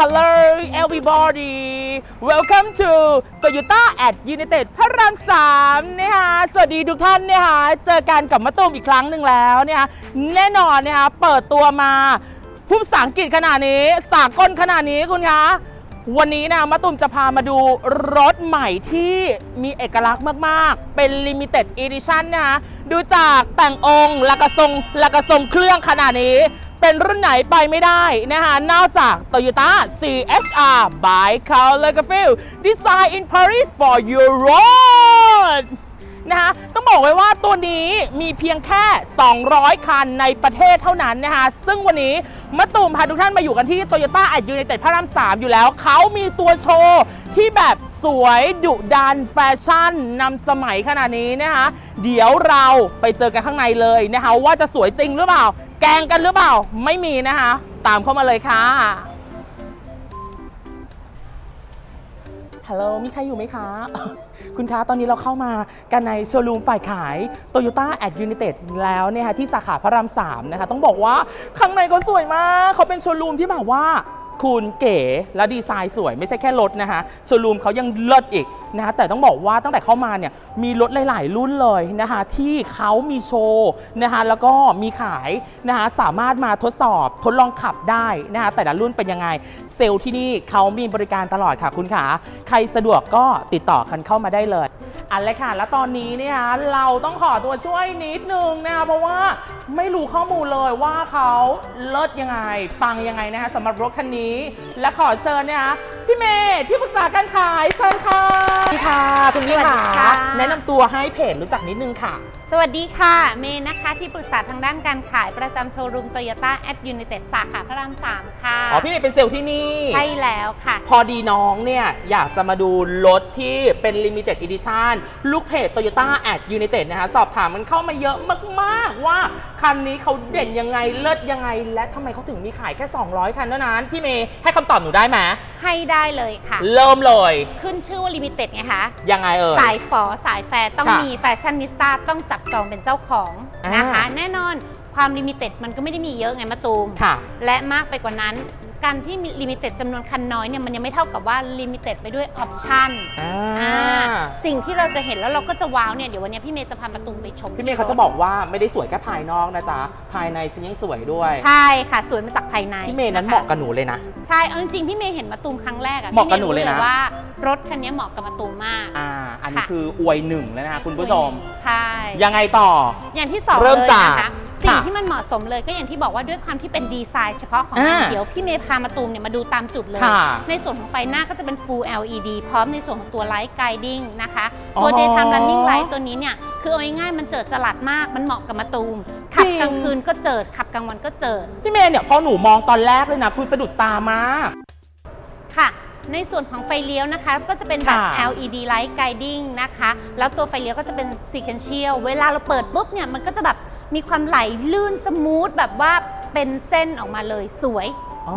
Hello everybody Welcome to Toyota at United พระราม3นะคะสวัสดีทุกท่านนะคะเจอกันกับมะตูมอีกครั้งหนึ่งแล้วนะคะแน่นอนนะคะเปิดตัวมาพูดภาษาอังกฤษขนาดนี้ สากลขนาดนี้คุณคะวันนี้นะมะตูมจะพามาดูรถใหม่ที่มีเอกลักษณ์มาก ๆ เป็น Limited Edition นะคะดูจากแต่งองค์และกระทรงและกระทรงเครื่องขนาดนี้ เป็นรุ่นไหนไปไม่ได้นะคะ นอกจาก Toyota CHR by Karl Lagerfeld Design in Paris for your road นะคะต้องบอกไว้ว่าตัวนี้มีเพียงแค่ 200 คันในประเทศเท่านั้นนะคะ ซึ่งวันนี้มะตูมพาทุกท่านมาอยู่กันที่ Toyota at United พระราม 3 อยู่แล้ว เขามีตัวโชว์ที่แบบสวยดุดันแฟชั่นนำสมัยขนาดนี้นะคะ เดี๋ยวเราไปเจอกันข้างในเลยนะคะ ว่าจะสวยจริงหรือเปล่า แกงกันหรือเปล่า ไม่มีนะคะ ตามเข้ามาเลยค่ะ ฮัลโหล มีใครอยู่ไหมคะ คุณคะ ตอนนี้เราเข้ามากันในโชว์รูมฝ่ายขาย Toyota at United แล้วเนี่ยค่ะที่สาขาพระราม3นะคะ ต้องบอกว่าข้างในก็สวยมาก เขาเป็นโชว์รูมที่แบบว่า คุณเก๋และดีไซน์สวยไม่ใช่แค่รถนะคะโชว์รูมเขายังเลิศอีกนะคะแต่ต้องบอกว่าตั้งแต่เข้ามาเนี่ยมีรถหลาย ๆ รุ่นเลยนะคะที่เขามีโชว์นะคะแล้วก็มีขายนะคะสามารถมาทดสอบทดลองขับได้นะคะแต่ละรุ่นเป็นยังไง เซลล์ที่นี่เขามีบริการตลอดค่ะคุณขาใครสะดวกก็ติดต่อกันเข้ามาได้เลยอันเลยค่ะ แล้วตอนนี้เนี่ยเราต้องขอตัวช่วยนิดนึงนะคะเพราะว่าไม่รู้ข้อมูลเลยว่าเขาเลิศยังไง ปังยังไงนะคะสำหรับรถคันนี้และขอเชิญนะคะพี่เมย์ที่ปรึกษาการขายเชิญค่ะสวัสดีค่ะ คุณพี่สวัสค่ะดีค่ะ แนะนำตัวให้เพจรู้จักนิดนึงค่ะสวัสดีค่ะ เมย์นะคะที่ปรึกษาทางด้านการขายประจำโชว์รูมโตโยต้าแอดยูนิเต็ดสาขาพระราม 3 ค่ะ อ๋อพี่เมย์เป็นเซลล์ที่นี่ ใช่แล้วค่ะ พอดีน้องเนี่ย อยากจะมาดูรถที่เป็น Limited Edition ลูกเพจ Toyota at United นะคะ สอบถามมันเข้ามาเยอะมากๆ ว่า คันนี้เขาเด่นยังไงเลิศยังไง และทำไมเขาถึงมีขายแค่ 200 คันเท่านั้น พี่เมย์ให้คำตอบหนูได้ไหมให้ได้เลยค่ะ เริ่มเลย ขึ้นชื่อว่าลิมิเต็ดไงคะ ยังไงเอ่ย สายฝอสายแฟร์ต้องค่ะมีแฟชั่นนิสต้าต้องจับจองเป็นเจ้าของนะคะอ่าแน่นอนความลิมิเต็ดมันก็ไม่ได้มีเยอะไงมะตูม ค่ะ และมากไปกว่านั้น การที่มีลิมิเต็ดจำนวนคันน้อยเนี่ยมันยังไม่เท่ากับว่าลิมิเต็ดไปด้วยออปชั่นอ่าอ่าสิ่งที่เราจะเห็นแล้วเราก็จะว้าวเนี่ยเดี๋ยววันนี้พี่เมย์จะพามาตูมไปชมพี่เมย์เขาจะบอกว่าไม่ได้สวยแค่ภายนอกนะจ๊ะ ภายในฉันยังสวยด้วย ใช่ค่ะ สวยมาจากภายในพี่เมย์นั้นคเหมาะกับหนูเลยนะ ใช่เอาจริงๆพี่เมย์เห็นมาตูมครั้งแรกอะเหมาะกับพี่หนูเลยนะรู้ว่ารถคันนี้เหมาะกับมาตูมมาก อ่า อันนี้ค่ะ คืออวยหนึ่งแล้วนะคะคุณผู้ชม ใช่ ยังไงต่อ อย่างที่สองเริ่มเลยจากนะคะ สิ่งค่ะที่มันเหมาะสมเลยก็อย่างที่บอกว่าด้วยความที่เป็นดีไซน์เฉพาะของอ่ามันเดี๋ยวพี่เมย์พามาตูมเนี่ยมาดูตามจุดเลย ค่ะในส่วนของไฟหน้าก็จะเป็น Full LED พร้อมในส่วนของตัว Light Guiding นะคะ อ๋อตัว Daytime Running Light ตัวนี้เนี่ยคือเอาง่ายๆมันเจิดจรัสมากมันเหมาะกับมาตูมขับจริง กลางคืนก็เจิดขับกลางวันก็เจิด พี่เมย์เนี่ยพอหนูมองตอนแรกเลยนะคือสะดุดตามาก ค่ะ ในส่วนของไฟเลี้ยวนะคะ ก็จะเป็นแบบ ค่ะ LED light guiding นะคะ แล้วตัวไฟเลี้ยวก็จะเป็น sequential เวลาเราเปิดปุ๊บเนี่ย มันก็จะแบบ มีความไหลลื่นสมูทแบบว่าเป็นเส้นออกมาเลยสวย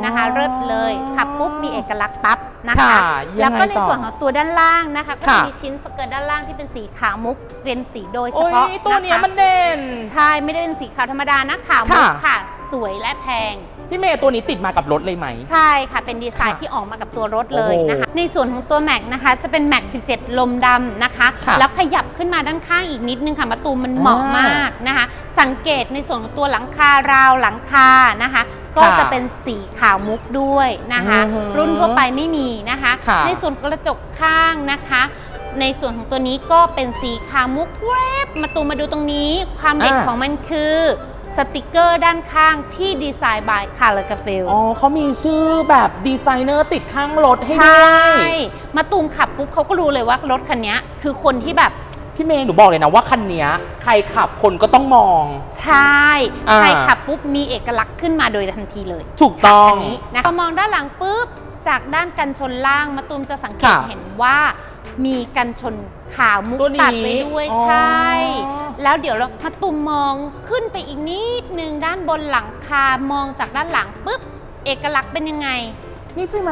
นะคะอ๋อเลิศเลยขับปุ๊บมีเอกลักษณ์ปั๊บนะคะค่ะแล้วก็ยังไงในต่อส่วนของตัวด้านล่างนะคะก็จะค่ะ มีชิ้นสเกิร์ตด้านล่างที่เป็นสีขาวมุกเป็นสีโดยเฉโอ้ยพาะตัวเนี้ยะคะ มันเด่น ใช่ ไม่ได้เป็นสีขาวธรรมดานะขาวมุกค่ะ ค่ะ สวยและแพง พี่เมย์ตัวนี้ติดมากับรถเลยไหม ใช่ค่ะเป็นดีไซน์ค่ะที่ออกมากับตัวรถเลยโอ้โหนะคะ ในส่วนของตัวแม็กนะคะจะเป็นแม็ก17 ลมดำนะคะ ค่ะแล้วขยับขึ้นมาด้านข้างอีกนิดนึงค่ะมาตูมมันเหมาะอ่ามมากนะคะ สังเกตในส่วนของตัวหลังคาราวหลังคานะคะ ก็ค่ะจะเป็นสีขาวมุกด้วยนะคะ อือฮึรุ่นทั่วไปไม่มีนะคะ ค่ะ ในส่วนกระจกข้างนะคะ ในส่วนของตัวนี้ก็เป็นสีขาวมุกแวบมาตูมมาดูตรงนี้ ความเด่นอ่า ของมันคือ สติกเกอร์ด้านข้างที่ดีไซน์บายคาร์ลกาเฟล อ๋อเขามีชื่อแบบดีไซเนอร์ติดข้างรถให้ใชด้ว่ ยมาตูมขับปุ๊บเขาก็รู้เลยว่ารถคันนี้คือคนที่แบบ พี่เมย์หนูบอกเลยนะว่าคันเนี้ยใครขับคนก็ต้องมอง ใช่อ่า ใครขับปุ๊บมีเอกลักษณ์ขึ้นมาโดยทันทีเลยถูกต้องคันนี้นะพอมองด้านหลังปุ๊บ จากด้านกันชนล่างมาตูมจะสังเกตค่ะ เห็นว่า มีกันชนขาวมุกตัวนี้ตัดไปด้วยอ๋อ ใช่ แล้วเดี๋ยวเรามาตูมมองขึ้นไปอีกนิดนึงด้านบนหลังคามองจากด้านหลังปุ๊บเอกลักษณ์เป็นยังไง นี่ใช่ไหม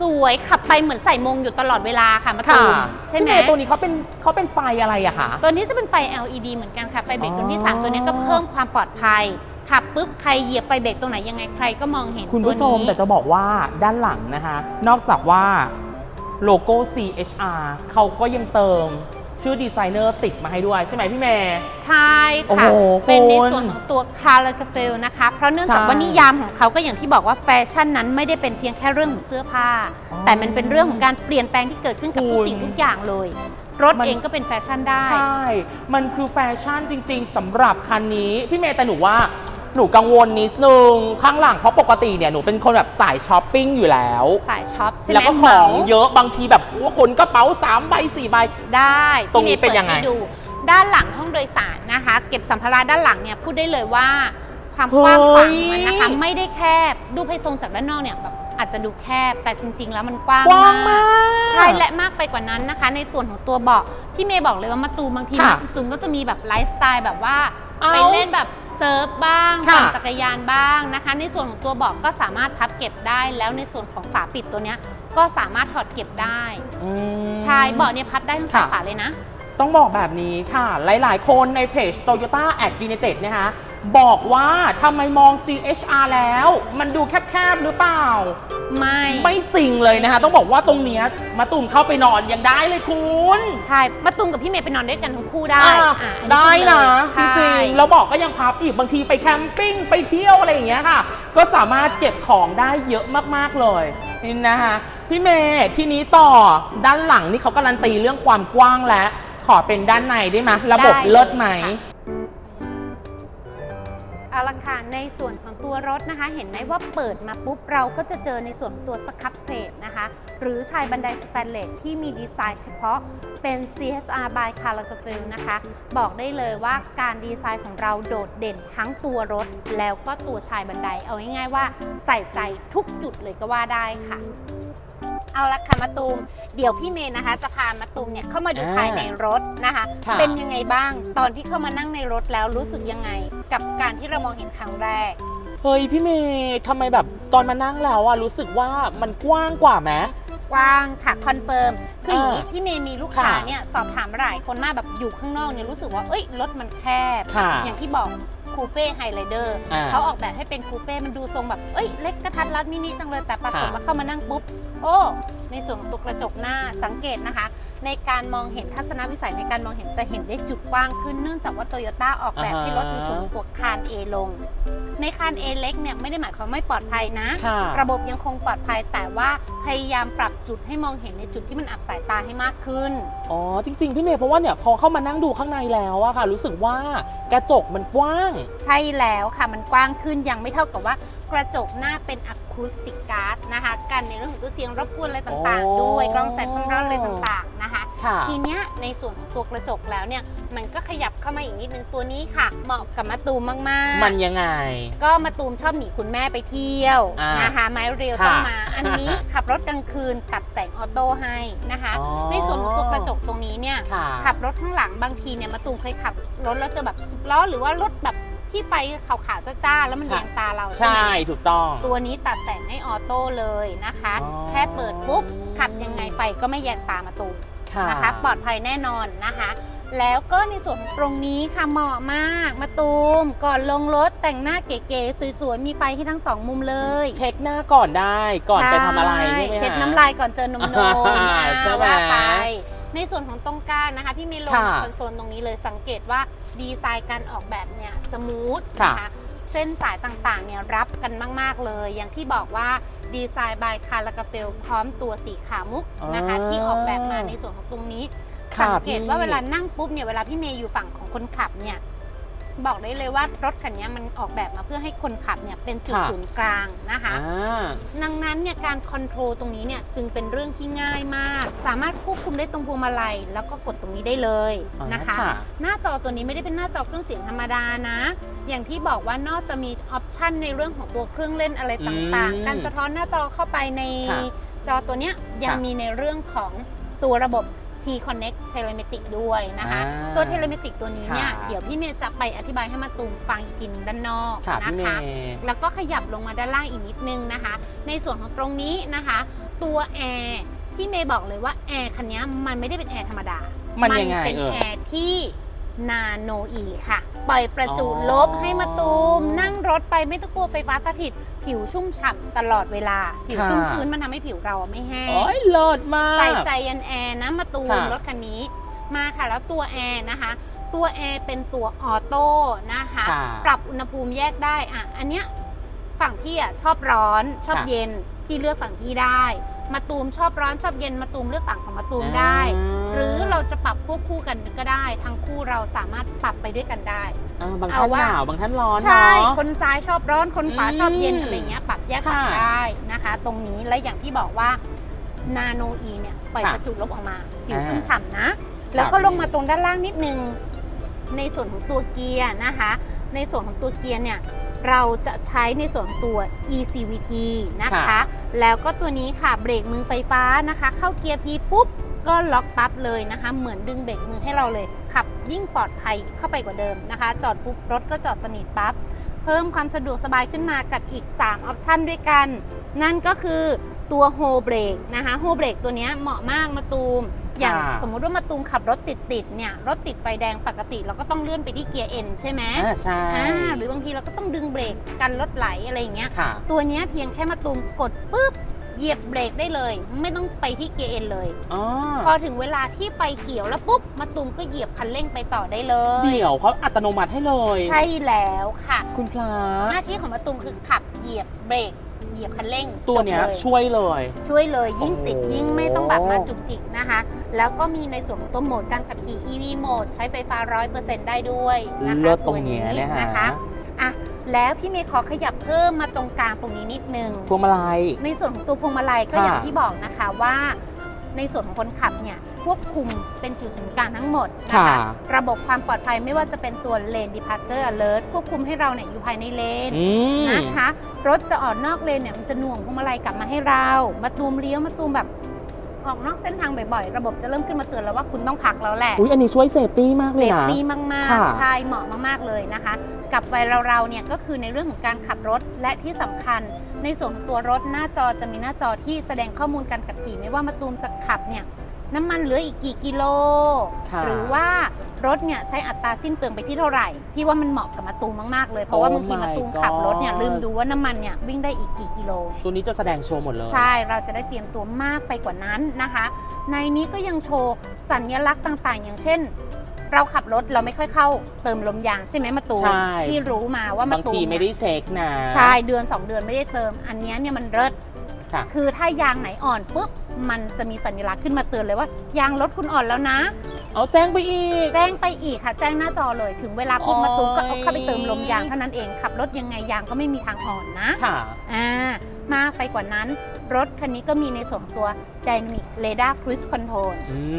สวยขับไปเหมือนใส่มงอยู่ตลอดเวลาค่ะมาตูค่ะมใช่ไหมพี่เย์ตัวนี้เขาเป็นเขาเป็นไฟอะไรอะคะ ตัวนี้จะเป็นไฟ LED เหมือนกันค่ะ ไฟเบรกอ๋อตัวที่3ตัวนี้ก็เพิ่มความปลอดภัยขับปุ๊บใครเหยียบไฟเบรกตรงไหนยังไงใครก็มองเห็นคุณตัวผู้ชมนี้แต่จะบอกว่าด้านหลังนะคะ นอกจากว่า โลโก้ CHR เขาก็ยังเติมชื่อดีไซเนอร์ติดมาให้ด้วย ใช่ไหมพี่เมย์ใช่โอ้ค่ะ โหเป็นในคุณส่วนของตัวคาร์ลกาเฟลนะคะ เพราะเนื่องจากใช่ว่านิยามของเขาก็อย่างที่บอกว่าแฟชั่นนั้นไม่ได้เป็นเพียงแค่เรื่องของเสื้อผ้า อ๋อแต่มันเป็นเรื่องของการเปลี่ยนแปลงที่เกิดขึ้นกับทุกคุณสิ่งทุกอย่างเลย รถมัน เองก็เป็นแฟชั่นได้ ใช่ มันคือแฟชั่นจริง ๆสำหรับคันนี้ พี่เมย์แต่หนูว่า หนูกังวลนิดนึงข้างหลังเพราะปกติเนี่ยหนูเป็นคนแบบสายช้อปปิ้งอยู่แล้ว สายช็อปใช่ไหมแล้วก็ขเหมาองเยอะบางทีแบบว่าคนกระเป๋า3ใบ4ใบ ได้ตรงนี้พี่มเป็นยังไงปิดให้ดูด้านหลังห้องโดยสารนะคะ เก็บสัมภาระด้านหลังเนี่ยพูดได้เลยว่าความกว้างขวางของมันนะคะ ไม่ได้แคบดูไพทรงจากด้านนอกเนี่ยแบบอาจจะดูแคบแต่จริง ๆ แล้วมันกว้างกว้างมาก ใช่และมากไปกว่านั้นนะคะ ในส่วนของตัวเบาะพี่เมย์บอกเลยว่ามาตูมบางทีค่ะมาตูมก็จะมีแบบไลฟ์สไตล์แบบว่า เอ้าไปเล่นแบบ เซิร์ฟบ้างค่ะ ปั่นจักรยานบ้างนะคะ ในส่วนของตัวเบาะก็สามารถพับเก็บได้ แล้วในส่วนของฝาปิดตัวเนี้ยก็สามารถถอดเก็บได้ อืม ใช่เบาะเนี่ยพับได้ทั้งสองค่ะฝาเลยนะ ต้องบอกแบบนี้ค่ะ หลายๆ คนในเพจ Toyota at United นะคะบอกว่าทำไมมอง CHR แล้ว มันดูแคบๆ หรือเปล่า ไม่ ไม่จริงเลยนะคะ ต้องบอกว่าตรงเนี้ยมาตุ่มเข้าไปนอนยังได้เลยคุณใช่มาตุมกับพี่เมย์ไปนอนด้วยกันทั้งคู่ได้อะอะอัได้นะพูจดเลยริงใช่ๆแล้วบอกก็ยังพับอีกบางทีไปแคมปิ้งไปเที่ยวอะไรอย่างเงี้ยค่ะ ก็สามารถเก็บของได้เยอะมากๆเลยนี่นะคะพี่เมย์ที่นี้ต่อด้านหลังนี่เขาการันตีเรื่องความกว้างและ ขอเป็นด้านในได้ไหมระบบได้เลิศไหมค่ะเอาละค่ะในส่วนของตัวรถนะคะ เห็นไหมว่าเปิดมาปุ๊บเราก็จะเจอในส่วนของตัวสครับเพลทนะคะ หรือชายบันไดสแตนเลสที่มีดีไซน์เฉพาะเป็น CHR by c a r l a g a f e l นะคะ บอกได้เลยว่าการดีไซน์ของเราโดดเด่นทั้งตัวรถ แล้วก็ตัวชายบันไดเอาง่ายๆว่าใส่ใจทุกจุดเลยก็ว่าได้ค่ะ เอาละค่ะมาตูม เดี๋ยวพี่เมย์นะคะ จะพามาตูมเนี่ยเข้ามาดูอ่าภายในรถนะคะ ค่ะ เป็นยังไงบ้าง ตอนที่เข้ามานั่งในรถแล้วรู้สึกยังไง กับการที่เรามองเห็นครั้งแรก เฮ้ยพี่เมย์ทำไมแบบตอนมานั่งแล้วอะรู้สึกว่ามันกว้างกว่าไหม กว้างค่ะคอนเฟิร์มคืออย่างนี้อ่าพี่เมย์มีลูกค้าค่ะเนี่ยสอบถามหลายคนมากแบบอยู่ข้างนอกเนี่ยรู้สึกว่าเอ้ยรถมันแคบ ค่ะ อย่างที่บอก คูเป้ไฮไลเดอร์อ่าเขาออกแบบให้เป็นคูเป้มันดูทรงแบบ เอ้ยเล็กกระทัดรัดมินิจังเลยแต่ปรากฏค่ะ ว่าเข้ามานั่งปุ๊บ โอ้ในส่วนของตัวกระจกหน้าสังเกตนะคะ ในการมองเห็นทัศนวิสัยในการมองเห็นจะเห็นได้จุดกว้างขึ้นเนื่องจากว่าโตโยต้าออกแบบให้รถมีส่วนของตัวคาน A ลง ในคาน A เล็กเนี่ยไม่ได้หมายความไม่ปลอดภัยนะ ค่ะ ระบบยังคงปลอดภัย แต่ว่าพยายามปรับจุดให้มองเห็นในจุดที่มันอับสายตาให้มากขึ้น อ๋อจริง ๆ พี่เมย์เพราะว่าเนี่ยพอเข้ามานั่งดูข้างในแล้วอะค่ะ รู้สึกว่ากระจกมันกว้าง ใช่แล้วค่ะมันกว้างขึ้นยังไม่เท่ากับว่า กระจกหน้าเป็นอะคูสติกการ์ดนะคะ กันในเรื่องของตัวเสียงรบกวนอะไรต่างอ๋อๆด้วยกล้องแสงความร้อนอะไรต่างๆนะคะค่ะทีเนี้ยในส่วนของตัวกระจกแล้วเนี่ยมันก็ขยับเข้ามาอีกนิดนึงตัวนี้ค่ะ เหมาะกับมะตูมมากๆ มันยังไง ก็มาตูมชอบหนีคุณแม่ไปเที่ยวอ่านนะคะไม้เรียวค่ะต้องมา อันนี้ขับรถกลางคืนตัดแสงออโต้ให้นะคะอ๋อในส่วนของตัวกระจกตรงนี้เนี่ยค่ะขับรถข้างหลังบางทีเนี่ยมาตูมเคยขับรถแล้วเจอแบบล้อหรือว่ารถแบบ ที่ไฟขาวๆจ้าๆแล้วมันใช่แยงตาเราใช่ใช่ไหมถูกต้อง ตัวนี้ตัดแสงให้ออโต้เลยนะคะ อ๋อ แค่เปิดปุ๊บขับยังไงไฟก็ไม่แยงตามาตูมค่ะนะคะปลอดภัยแน่นอนนะคะ แล้วก็ในส่วนของตรงนี้ค่ะเหมาะมากมาตูมก่อนลงรถแต่งหน้าเก๋ๆสวยๆ มีไฟให้ทั้งสองมุมเลยเช็คหน้าก่อนได้ก่อนไปทำอะไรใช่ไหมเช็ดฮะน้ำลายก่อนเจอนมนมอ่าใช่ไหม ว่าไป ในส่วนของตรงกลางนะคะ พี่เมย์ลงค่ะมาคอนโซลตรงนี้เลยสังเกตว่าดีไซน์การออกแบบเนี่ยสมูทค่ะนะคะเส้นสายต่างๆเนี่ยรับกันมาก ๆ เลย อย่างที่บอกว่าดีไซน์บายคาร์ลากาเฟลพร้อมตัวสีขาวมุกนะคะ อ๋อที่ออกแบบมาในส่วนของตรงนี้ ค่ะสังเกตว่าพี่ เวลานั่งปุ๊บเนี่ยเวลาพี่เมย์อยู่ฝั่งของคนขับเนี่ย บอกได้เลยว่ารถคันนี้มันออกแบบมาเพื่อให้คนขับเนี่ยเป็นจุดค่ะ ศูนย์กลางนะคะ อ่า ดังนั้นเนี่ยการคอนโทรลตรงนี้เนี่ยจึงเป็นเรื่องที่ง่ายมาก สามารถควบคุมได้ตรงพวงมาลัย แล้วก็กดตรงนี้ได้เลยอ๋อนะคะค่ะหน้าจอตัวนี้ไม่ได้เป็นหน้าจอเครื่องเสียงธรรมดานะ อย่างที่บอกว่านอกจะมีออปชันในเรื่องของตัวเครื่องเล่นอะไรต่างอืมๆ การสะท้อนหน้าจอเข้าไปในค่ะจอตัวเนี้ยยังค่ะ มีในเรื่องของตัวระบบ T-Connect Telematic ด้วยนะคะ อ่าตัว Telematic ตัวนี้เนี่ยค่ะเดี๋ยวพี่เมย์จะไปอธิบายให้มาตูมฟังอีกทีหนึ่งด้านนอกค่ะนะพี่เมคะ ย์แล้วก็ขยับลงมาด้านล่างอีกนิดนึงนะคะ ในส่วนของตรงนี้นะคะ ตัวแอร์ที่เมย์บอกเลยว่าแอร์คันนี้มันไม่ได้เป็นแอร์ธรรมดา มันยังไงเป็นเออ แอร์ที่นาโนอีค่ะ ปล่อยประจุอ๋อลบให้มาตูมนั่งรถไปไม่ต้องกลัวไฟฟ้าสถิต ผิวชุ่มฉ่ำตลอดเวลา ผิวค่ะชุ่มชื้นมันทำให้ผิวเราไม่แห้งโอ้ยเลิศมาก ใส่ใจยันแอร์นะมาตูมค่ะรถคันนี้มาค่ะแล้วตัวแอร์นะคะตัวแอร์เป็นตัวออโต้นะคะค่ะปรับอุณหภูมิแยกได้อะอันเนี้ยฝั่งพี่อะชอบร้อนชอบค่ะเย็นพี่เลือกฝั่งพี่ได้ มาตูมชอบร้อนชอบเย็นมาตูมเลือกฝั่งของมาตูมได้หรือเราจะปรับควบคู่กันก็ได้ ทั้งคู่เราสามารถปรับไปด้วยกันได้อ่าบางเอาท่านว่าหนาวบางท่านร้อนใช่ เนาะ คนซ้ายชอบร้อน คนขวาอืมชอบเย็นอะไรเงี้ย ปรับแยกค่ะฝั่งได้นะคะ ตรงนี้ และอย่างที่บอกว่านาโนอีเนี่ยปล่อยค่ะประจุลบออกมา ผิวอ่าชุ่มฉ่ำนะ แล้วก็ลงมาตรงด้านล่างนิดนึง ในส่วนของตัวเกียร์นะคะ ในส่วนของตัวเกียร์เนี่ย เราจะใช้ในส่วนของตัว ECVT นะคะ ค่ะ แล้วก็ตัวนี้ค่ะเบรกมือไฟฟ้านะคะ เข้าเกียร์ P ปุ๊บ ก็ล็อกปั๊บเลยนะคะ เหมือนดึงเบรกมือให้เราเลย ขับยิ่งปลอดภัยเข้าไปกว่าเดิมนะคะ จอดปุ๊บรถก็จอดสนิทปั๊บ เพิ่มความสะดวกสบายขึ้นมากับอีก 3 ออปชันด้วยกัน นั่นก็คือตัวโฮเบรกนะคะโฮเบรกตัวเนี้ยเหมาะมากมาตูม อย่างค่ะสมมุติว่ามาตูมขับรถติดติดๆเนี่ยรถติดไฟแดงปกติเราก็ต้องเลื่อนไปที่เกียร์ N ใช่ไหมอ่าใช่อ่าหรือบางทีเราก็ต้องดึงเบรกกันรถไหลอะไรอย่างเงี้ยค่ะตัวเนี้ยเพียงแค่มาตูมกดปุ๊บเหยียบเบรกได้เลย ไม่ต้องไปที่เกียร์ N เลยอ๋อพอถึงเวลาที่ไฟเขียวแล้วปุ๊บมาตูมก็เหยียบคันเร่งไปต่อได้เลยเดี๋ยวเขาอัตโนมัติให้เลย ใช่แล้วค่ะ คุณพระหน้าที่ของมะตูมคือขับเหยียบเบรก เหยียบคันเร่งตัวเนี้ยจบลช่วยเลย ช่วยเลยยิ่งติดโอ้โหยิ่งไม่ต้องแบบมาจุกจิกนะคะ แล้วก็มีในส่วนของตัวโหมดการขับขี่ EV โหมดใช้ไฟฟ้า 100%ได้ด้วยนะคะเลิศตรงเนี้ยตัวเนี่ยฮะนะคะอะแล้วพี่เมย์ขอขยับเพิ่มมาตรงกลางตรงนี้นิดนึง พวงมาลัย ในส่วนของตัวพวงมาลัยก็ค่ะอย่างที่บอกนะคะว่า ในส่วนของคนขับเนี่ย ควบคุมเป็นจุดศูนย์กลางทั้งหมดนะคะค่ะระบบความปลอดภัยไม่ว่าจะเป็นตัว Lane Departure Alert ควบคุมให้เราเนี่ยอยู่ภายในเลนอืมนะคะ รถจะออกนอกเลนเนี่ยมันจะหน่วงพวงมาลัยกลับมาให้เรามาตูมเลี้ยวมาตูมแบบออกนอกเส้นทางบ่อยๆ ระบบจะเริ่มขึ้นมาเตือนแล้วว่าคุณต้องพักแล้วแหละ อุ้ยอันนี้ช่วยเซฟตี้มากเลเซยฟนะ ตี้มากค่ะๆ ใช่ เหมาะมากๆ เลยนะคะ กับวัยเราๆเนี่ยก็คือในเรื่องของการขับรถและที่สำคัญ ในส่วนของตัวรถหน้าจอจะมีหน้าจอที่แสดงข้อมูลการขับขี่ไม่ว่ามาตูมจะขับเนี่ย น้ำมันเหลืออีกกี่กิโล ค่ะหรือว่ารถเนี่ยใช้อัตราสิ้นเปลืองไปที่เท่าไหร่ พี่ว่ามันเหมาะกับมาตูมมากๆเลย เพราะว่า Oh บางที my มาตูมขับรถเนี่ย God ลืมดูว่าน้ำมันเนี่ยวิ่งได้อีกกี่กิโล ตัวนี้จะแสดงโชว์หมดเลย ใช่ เราจะได้เตรียมตัวมากไปกว่านั้นนะคะ ในนี้ก็ยังโชว์สัญลักษณ์ต่างๆ อย่างเช่น เราขับรถเราไม่ค่อยเข้าเติมลมยางใช่ไหมมาตูมใช่ ที่รู้มาว่ามาบางตูมทีไม่ได้เช็คนะ ใช่เดือน 2 เดือนไม่ได้เติม อันเนี้ยเนี่ยมันเลิศค่ะ คือถ้ายางไหนอ่อนปุ๊บ มันจะมีสัญลักษณ์ขึ้นมาเตือนเลยว่ายางรถคุณอ่อนแล้วนะ เอาแจ้งไปอีก แจ้งไปอีกค่ะ แจ้งหน้าจอเลย ถึงเวลาปุ๊บโอ้ยมาตูมก็เอาเข้าไปเติมลมยางเท่านั้นเองขับรถยังไงยางก็ไม่มีทางอ่อนนะค่ะ อ่ามากไปกว่านั้นรถคันนี้ก็มีในส่วนของตัว Dynamic Radar Cruise Control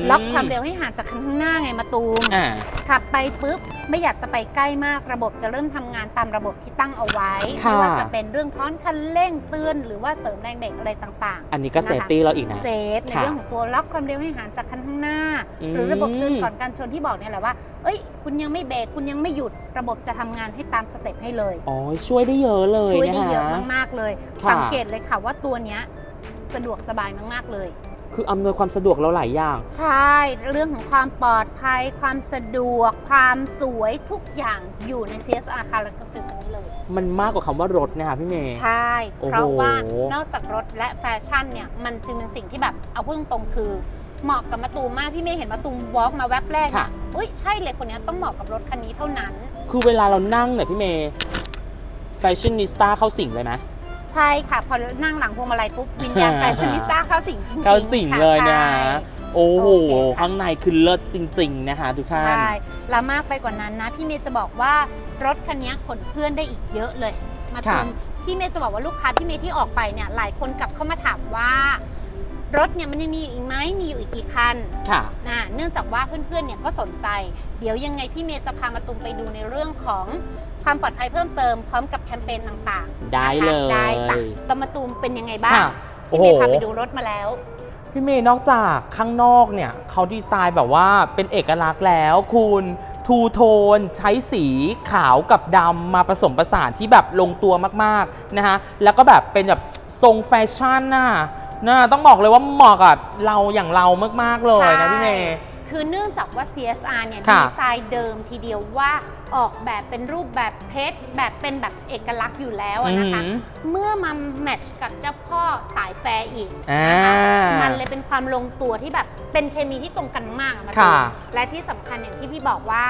มล็อกความเร็วให้ห่างจากคันข้างหน้าไงมาตูมอ่าขับไปปุ๊บ ไม่อยากจะไปใกล้มากระบบจะเริ่มทำงานตามระบบที่ตั้งเอาไว้ค่ะไม่ว่าจะเป็นเรื่องท้อนคันเร่งเตือน หรือว่าเสริมแรงเบรกอะไรต่างอันนี้ก็เซฟตี้เราอีกนะๆเซฟในค่ะเรื่องของตัวล็อกความเร็วให้ห่างจากคันข้างหน้าอืมหรือระบบเตือนก่อนการชนที่บอกเนี่ยแหละว่า เอ้ย คุณยังไม่เบรกคุณยังไม่หยุดระบบจะทำงานให้ตามสเต็ปให้เลยอ๋อช่วยได้เยอะเลยช่วยได้นคเยอะมากๆเลยค่ะสังเกตเลยค่ะว่าตัวเนี้ยสะดวกสบายมากๆเลย คืออำนวยความสะดวกเราหลายอย่าง ใช่ เรื่องของความปลอดภัย ความสะดวก ความสวยทุกอย่างอยู่ใน CSR คาร์แล้วก็ฟิลคันนี้เลย มันมากกว่าคำว่ารถนะคะพี่เมย์ ใช่ โอ้โห เพราะว่านอกจากรถและแฟชั่นเนี่ย มันจึงเป็นสิ่งที่แบบเอาพูดตรงๆ คือเหมาะกับมาตูมมาก พี่เมย์เห็นมาตูมวอล์กมาแวบแรกเนี่ยอุ้ยใช่เลยคนเนี้ยต้องเหมาะกับรถคันนี้เท่านั้น คือเวลาเรานั่งเนี่ยพี่เมย์แฟชั่นนิสต้าเข้าสิงเลยไหม ใช่ค่ะ พอนั่งหลังพวงมาลัยปุ๊บวิญญาณแฟชั่นนิสต้าเข้าสิงจริงๆเข้าสิงค่ะเลยนะใช่ โอ้โห โอเคค่ะ ข้างในคือเลิศจริง ๆ นะคะทุกท่าน ใช่แล้วมากไปกว่านั้นนะ พี่เมย์จะบอกว่ารถคันนี้ขนเพื่อนได้อีกเยอะเลย มาค่ะตูมพี่เมย์จะบอกว่าลูกค้าพี่เมย์ที่ออกไปเนี่ยหลายคนกลับเข้ามาถามว่า รถเนี่ยมันยังมีอีกไหมมีอยู่อีกกี่คันค่ะ นะเนื่องจากว่าเพื่อนๆเนี่ยก็สนใจ เดี๋ยวยังไงพี่เมย์จะพามาตูมไปดูในเรื่องของความปลอดภัยเพิ่มเติมพร้อมกับแคมเปญต่างๆได้นะคะเลยได้จ้ะแล้วมาตูมเป็นยังไงบ้างค่ะโอ้พี่โห เมย์พาไปดูรถมาแล้ว พี่เมย์นอกจากข้างนอกเนี่ยเขาดีไซน์แบบว่าเป็นเอกลักษณ์แล้วคุณทูโทนใช้สีขาวกับดำมาผสมผสานที่แบบลงตัวมากๆนะคะแล้วก็แบบเป็นแบบทรงแฟชั่นน่ะ น่าต้องบอกเลยว่าเหมาะกับเราอย่างเรามากๆเลยนะพี่เมย์ คือเนื่องจากว่า CSR เนี่ยค่ะดีไซน์เดิมทีเดียวว่าออกแบบเป็นรูปแบบเพชรแบบเป็นแบบเอกลักษณ์อยู่แล้วอะนะคะ อือหือเมื่อมาแมทช์กับเจ้าพ่อสายแฟร์อีก อ่านะคะมันเลยเป็นความลงตัวที่แบบเป็นเคมีที่ตรงกันมากอะมาค่ะตูมและที่สำคัญอย่างที่พี่บอกว่า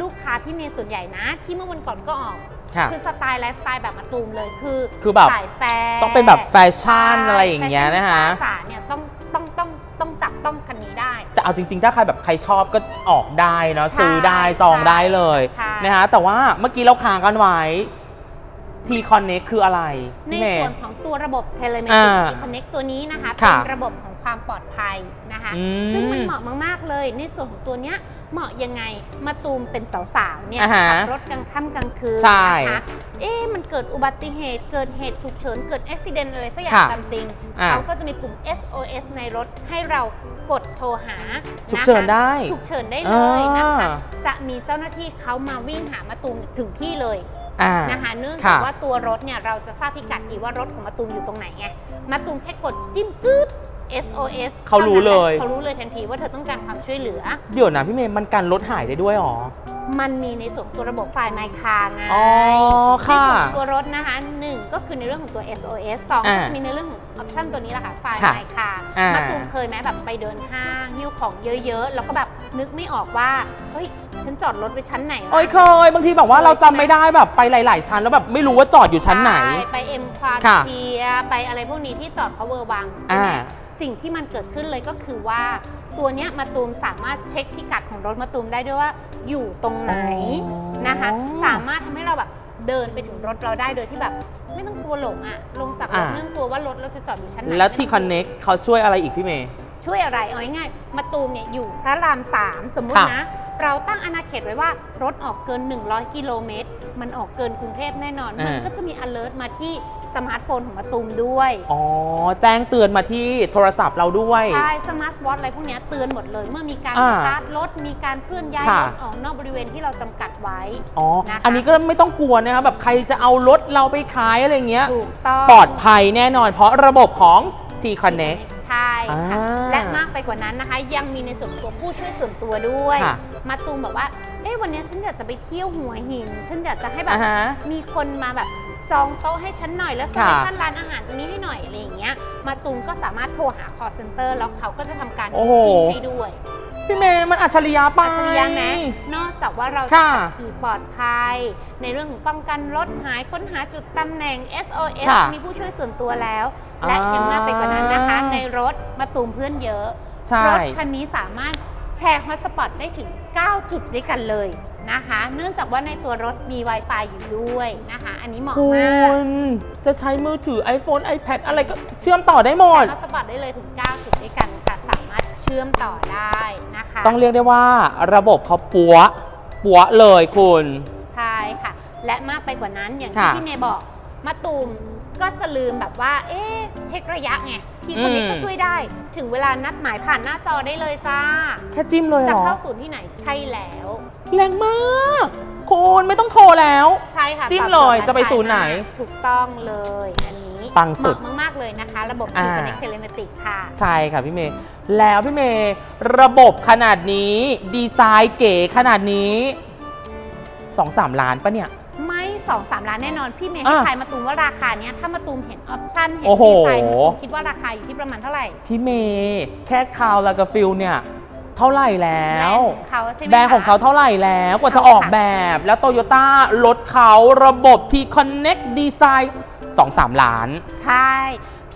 ลูกค้าพี่เมย์ส่วนใหญ่นะ ที่เมื่อวันก่อนก็ออก ค่ะ คือสไตล์ไลฟ์สไตล์แบบมาตูมเลยคือคือแบบ สายแฟร์ต้องเป็นแบบแฟชั่นอะไรอย่างเงี้ยนะคะ แฟชั่นเนี่ยต้องต้องต้อง แต่เอาจริง ๆ ถ้าใครแบบใครชอบก็ออกได้เนาะใช่ซื้อได้จองได้เลยใช่ นะคะแต่ว่าเมื่อกี้เราค้างกันไว้ T Connect คืออะไรในพี่เมส่ย์ วนของตัวระบบเทเลเมอ่าติกคอนเน็กตัวนี้นะคะค่ะเป็นระบบของความปลอดภัยนะคะ อืมซึ่งมันเหมาะมาก ๆ เลย ในส่วนของตัวเนี้ย เหมาะยังไงมาตูมเป็นสาวๆเนี่ยอ่าฮะขับรถกลางค่ำกลางคืนใช่นะคะเอ๊ะมันเกิดอุบัติเหตุเกิดเหตุฉุกเฉินเกิดอุบิเหตุอะไรสักอย่างค่ะซัมติงอ่า เขาก็จะมีปุ่ม SOS ในรถให้เรากดโทรหาฉุกเฉินนะคะ ได้ ฉุกเฉินได้เลยนะคะ อ่า จะมีเจ้าหน้าที่เขามาวิ่งหามาตูมถึงที่เลยอ่า นะคะเนื่องค่ะจากว่าตัวรถเนี่ยเราจะทราบพิกัดดีว่ารถของมาตูมอยู่ตรงไหนไงมาตูมแค่กดจิ้มจืด SOS เขารู้เลย เขารู้เลยทันทีว่าเธอต้องการความช่วยเหลือ เดี๋ยวนะพี่เมย์มันกันรถหายได้ด้วยหรอ มันมีในส่วนตัวระบบไฟล์ไมคาไงอ๋อในค่ะส่วนของตัวรถนะคะหนึ่งก็คือในเรื่องของตัว SOS สองอ่าก็จะมีในเรื่องของออปชันตัวนี้แหละค่ะไฟล์ค่ะไมคาอ่ามมาตูมเคยไหมแบบไปเดินห้างหิ้วของเยอะๆ แล้วก็แบบนึกไม่ออกว่าเฮ้ยฉันจอดรถไว้ชั้นไหนวะโอ้ยเคย บางทีแบบว่าเราจำไม่ได้แบบไปหลาย ๆ ชั้นแล้วแบบไม่รู้ว่าจอดอยู่ชั้นไหนใช่ไปเอ็มควาค่ะเทียไปอะไรพวกนี้ที่จอดเขาเวอร์วังใช่ไหมอ่า สิ่งที่มันเกิดขึ้นเลยก็คือว่า ตัวเนี้ยมาตูมสามารถเช็คพิกัดของรถมาตูมได้ด้วยว่าอยู่ตรงไหนอ๋อนะคะ สามารถทำให้เราแบบเดินไปถึงรถเราได้โดยที่แบบ ไม่ต้องกลัวหลงอะลงจากรถอ่าไม่ต้องกลัวว่ารถเราจะจอดอยู่ชั้นไหนแล้วที่ Connect เขาช่วยอะไรอีกพี่เมย์ ช่วยอะไรเอาง่ายๆมาตูมเนี่ยอยู่พระรามสามสมมุติค่ะนะ เราตั้งอาณาเขตไว้ว่ารถออกเกิน 100 กิโลเมตร มันออกเกินกรุงเทพแน่นอน มันก็จะมี alert มาที่สมาร์ทโฟนของมาตูมด้วย อ๋อ แจ้งเตือนมาที่โทรศัพท์เราด้วย ใช่ สมาร์ทวอทอะไรพวกเนี้ยเตือนหมดเลย เมื่อมีการอ่าสตาร์ทรถ มีการเคลื่อนย้ายค่ะรถออกนอกบริเวณที่เราจำกัดไว้ อ๋อนะคะอันนี้ก็ไม่ต้องกลัวนะครับแบบใครจะเอารถเราไปขายอะไรเงี้ย ถูกต้อง ปลอดภัยแน่นอน เพราะระบบของ T Connect ใช่ค่ะ อ่าและมากไปกว่านั้นนะคะ ยังมีในส่วนของตัวผู้ช่วยส่วนตัวด้วย ค่ะ มาตูมบอกว่าเอ้วันนี้ฉันอยากจะไปเที่ยวหัวหิน ฉันอยากจะให้แบบ อ่าฮะ มีคนมาแบบจองโต๊ะให้ฉันหน่อยแล้วสค่ะเตชันร้านอาหารตรงนี้ให้หน่อยอะไรอย่างเงี้ย มาตูมก็สามารถโทรหา call center แล้วเขาก็จะทำการโอ้โหบุ๊กิ้งให้ด้วย พี่เมย์มันอัจฉริยะไป อัจฉริยะไหมนอกจากว่าเราจะค่ะขับขี่ปลอดภัย ในเรื่องของป้องกันรถหายค้นหาจุดตำแหน่ง SOS ค่ะมีผู้ช่วยส่วนตัวแล้ว และอ่ายัยังมากไปกว่านั้นนะคะ ในรถมาตูมเพื่อนเยอะ ใช่ รถคันนี้สามารถแชร์ฮอตสปอตได้ถึง 9 จุดด้วยกันเลยนะคะ เนื่องจากว่าในตัวรถมี Wi-Fi อยู่ด้วยนะคะ อันนี้เหมาะคุมาก ณจะใช้มือถือ iPhone iPad อะไรก็เชื่อมต่อได้หมแชดร์ฮอตสปอตได้เลยถึง 9 จุดด้วยกันค่ะ สามารถเชื่อมต่อได้นะคะต้องเรียกได้ว่าระบบเขาปัวปัวเลยคุณ ใช่ค่ะ และมากไปกว่านั้นอย่างที่ค่ะ พี่เมย์บอกมาตูม ก็จะลืมแบบว่า เอ๊ะเช็คระยะไง ที่คนนี้อืมก็ช่วยได้ ถึงเวลานัดหมายผ่านหน้าจอได้เลยจ้า แค่จิ้มเลยเหจะรอเข้าศูนย์ที่ไหนใช่แล้ว แรงมากคุณไม่ต้องโทรแล้ว ใช่ค่ะจิ้มตอบโจทเลยย์จะไปศูนย์ไหนถูกต้องเลย อันนี้ปังสุดเหมาะมากๆเลยนะคะ ระบบอ่า T Connect Telematic ค่ะ ใช่ค่ะพี่เมย์แล้วพี่เมย์ระบบขนาดนี้ ดีไซน์เก๋ขนาดนี้ 2-3 ล้านปะเนี่ยไม่ 2 3 ล้านแน่นอน พี่เมย์ให้อะทายมาตูมว่าราคาเนี้ยถ้ามาตูมเห็นออปชั่นเห็โอ้นโห ดีไซน์มาตูมคิดว่าราคาอยู่ที่ประมาณเท่าไหร่พี่เมย์แค่คาวแล้วก็ฟิลเนี่ย เท่าไหร่แล้วแบรนด์ของเขาใช่ไหมแบรนด์ของเขาคะ เท่าไหร่แล้ว กว่าจะเอาอค่ะอกแบบ แล้วโตโยต้ารถเขาระบบที่ Connect Design 2-3 ล้าน ใช่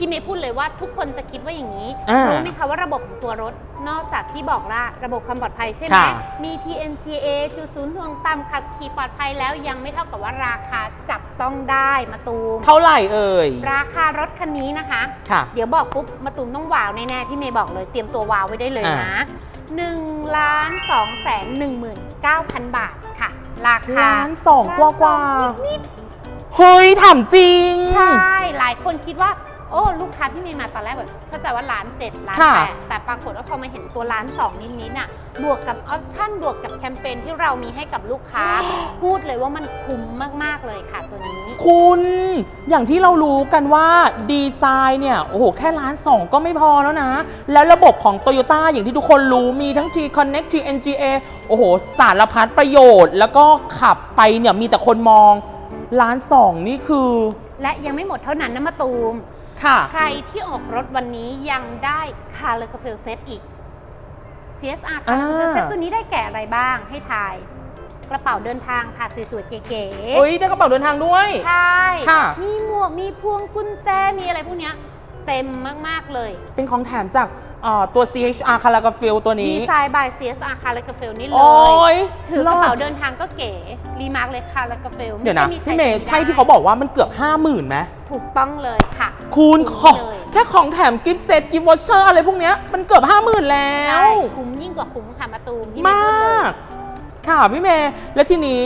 พี่เมย์พูดเลยว่าทุกคนจะคิดว่าอย่างนี้อ่ารู้รู้ไหมคะว่าระบบของตัวรถ นอกจากที่บอกละระบบความปลอดภัยใช่ไหมค่ะ มี TNGA จุดศูนย์ถ่วงต่ำขับขี่ปลอดภัยแล้วยังไม่เท่ากับว่าราคาจับต้องได้มาตูมเท่าไหร่เอ่ย ราคารถคันนี้นะคะ ค่ะ เดี๋ยวบอกปุ๊บมาตูมต้องว้าวแน่ๆพี่เมย์บอกเลยเตรียมตัวว้าวไว้ได้เลยนะ1ล้าน2แสน19,000บาทค่ะ ราคาล้านสองกว่าล้นสองกว่านิดเฮ้ยถามจริงๆใช่ หลายคนคิดว่าโอ้ลูกค้าพี่เมย์มาตอนแรกแบบเข้าใจว่าร้านเจ็ดร้านค่ะ แปดแต่ปรากฏว่าพอมาเห็นตัวร้านสองนิดๆน่ะบวกกับออปชั่นบวกกับแคมเปญที่เรามีให้กับลูกค้า พูดเลยว่ามันคุ้มมากๆเลยค่ะตัวนี้ คุณอย่างที่เรารู้กันว่าดีไซน์เนี่ย โอ้โห แค่ล้านสองก็ไม่พอแล้วนะ แล้วระบบของ Toyota อย่างที่ทุกคนรู้มีทั้ง T Connect T NGA โอ้โห สารพัดประโยชน์ แล้วก็ขับไปเนี่ย มีแต่คนมองล้านสองนี่คือ และยังไม่หมดเท่านั้นนะมาตูม ค่ะ ใครที่ออกรถวันนี้ยังได้คาร์เลกาเฟลเซตอีก CSR คาร์เลกาเฟลเซตอ่าตัวนี้ได้แก่อะไรบ้างให้ทาย กระเป๋าเดินทางค่ะสวยๆเก๋เฮ้ยได้กระเป๋าเดินทางด้วยๆใช่ ค่ะ มีหมวก มีพวงกุญแจ มีอะไรพวกเนี้ยเต็มมาก ๆ เลย เป็นของแถมจากเอ่อตัว CHR c a r a g a f i l ตัวนี้ ดีไซน์ by CSR คาร์เลกาเฟลนี่เลโอ้ยยถือกระเป๋าเดินทางก็เก๋ รีมาร์กเลยคาร์เลกาเฟลเดี๋ยวนะมีใครพี่เมย์ทำไใช่ที่เขาบอกว่ามันเกือบ 50,000ไหมถูกต้องเลยค่ะ คูณคุ้มของเลยแค่ของแถมกิฟต์เซตกิฟต์วอชเชอร์อะไรพวกเนี้ยมันเกือบ50,000แล้ใช่ว คุ้มยิ่งกว่าคุ้มค่ะมาตูมที่มไพูดเลายก ค่ะพี่เมย์และทีนี้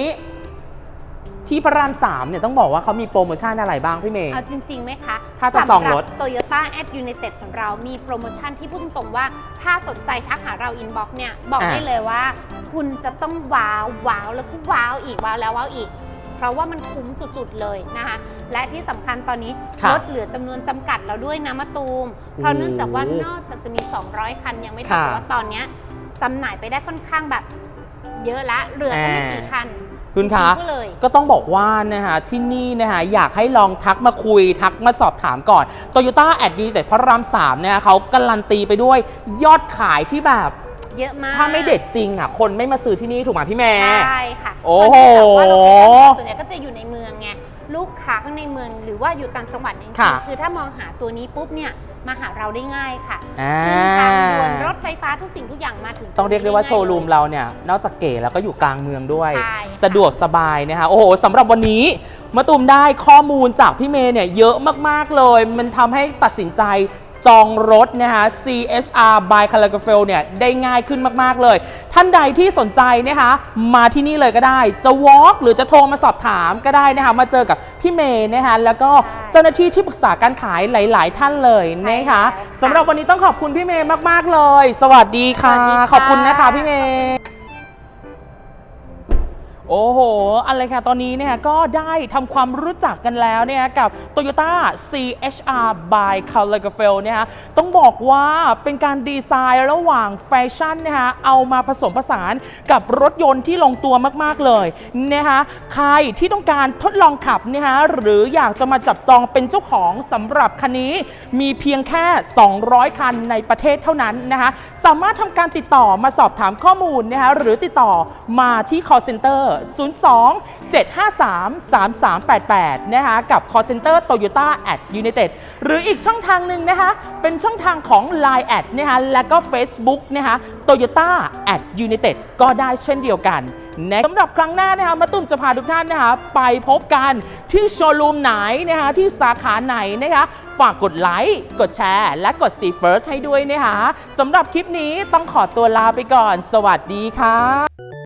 ที่พระรามสามเนี่ยต้องบอกว่าเขามีโปรโมชั่นอะไรบ้างพี่เมย์ เอาจริงๆไหมคะถ้าจะจองรถโตโยต้าแอดยู i นเต็ดของเรามีโปรโมชั่นที่พูดตรงๆว่า ถ้าสนใจทักหาเราอินบ็อกเนี่ย บอกอะ ได้เลยว่า คุณจะต้องว้าวว้าวแล้วก็ว้าวอีกว้าวแล้วว้าวอีก เพราะว่ามันคุ้มสุดๆเลยนะคะ และที่สำคัญตอนนี้ค่ะลดเหลือจำนวนจำกัดแล้วด้วยนะมะตูม เพราะเนื่องจากว่านอกจากจะมี 200 คันยังไม่ถึงค่ะแต่ว่าตอนเนี้ยจำหน่ายไปได้ค่อนข้างแบบ เยอะละเหลือแค่ไม่กี่คันคุณคะ ก็เลย ก็ต้องบอกว่านะคะที่นี่นะคะอยากให้ลองทักมาคุย ทักมาสอบถามก่อน Toyota a d u n i t e d พระราม3เนี่ยเขาการันตีไปด้วยยอดขายที่แบบ เยอะมากถ้าไม่เด็ดจริงอะ คนไม่มาซื้อที่นี่ถูกไหมพี่แม่ ใช่ค่ะโอ้โห เพราะเนื่องจากว่าโลเคชั่นส่วนใหญ่ก็จะอยู่ในเมืองไงลูกค้าข้างในเมืองหรือว่าอยู่ต่างจังหวัดเนี่ยค่ะคือถ้ามองหาตัวนี้ปุ๊บเนี่ยมาหาเราได้ง่ายค่ะอ่าขึ้นทางด่วนรถไฟฟ้าทุกสิ่งทุกอย่างมาถึง ต้องเรียกได้ว่าง่โชว์รูมเลยเราเนี่ยนอกจากเก๋แล้วก็อยู่กลางเมืองด้วยใช่ค่ะสะดวกสบายนะคะโอ้โหสำหรับวันนี้มะตูมได้ข้อมูลจากพี่เมย์เนี่ยเยอะมากๆเลย มันทำให้ตัดสินใจ จองรถนะคะ CHR by c a r a g a f e l เนี่ยได้ง่ายขึ้นมาก ๆ เลย ท่านใดที่สนใจนะคะมาที่นี่เลยก็ได้ จะ walk หรือจะโทรมาสอบถามก็ได้นะคะ มาเจอกับพี่เมย์นะคะแล้วก็เจ้าหน้าที่ที่ปรึกษาการขายหลาย ๆ ท่านเลยนะคะสำหรับวันนี้ต้องขอบคุณพี่เมย์มาก ๆ เลย สวัสดีค่ะ สวัสดีค่ะ ขอบคุณนะคะพี่เมย์ โอ้โห อะไรค่ะ ตอนนี้เนี่ยก็ได้ทำความรู้จักกันแล้วเนี่ยกับ Toyota CHR by c a r l a g a f e l เนี่ยฮะต้องบอกว่าเป็นการดีไซน์ระหว่างแฟชั่นนะคะเอามาผสมผสานกับรถยนต์ที่ลงตัวมาก ๆ เลยนะคะใครที่ต้องการทดลองขับนะคะหรืออยากจะมาจับจองเป็นเจ้าของสำหรับคันนี้มีเพียงแค่ 200 คันในประเทศเท่านั้นนะคะสามารถทำการติดต่อมาสอบถามข้อมูลนะคะหรือติดต่อมาที่ call center 02 753 3388 นะคะกับ call center Toyota at United หรืออีกช่องทางหนึ่งนะคะเป็นช่องทางของ Line แอดนะคะและก็ Facebook นะคะ Toyota at United ก็ได้เช่นเดียวกันนะสำหรับครั้งหน้านะคะมาตุ้มจะพาทุกท่านนะคะไปพบกันที่โชว์รูมไหนนะคะที่สาขาไหนนะคะฝากกดไลค์ กดแชร์ และกด See First ให้ด้วยนะคะสำหรับคลิปนี้ต้องขอตัวลาไปก่อน สวัสดีค่ะ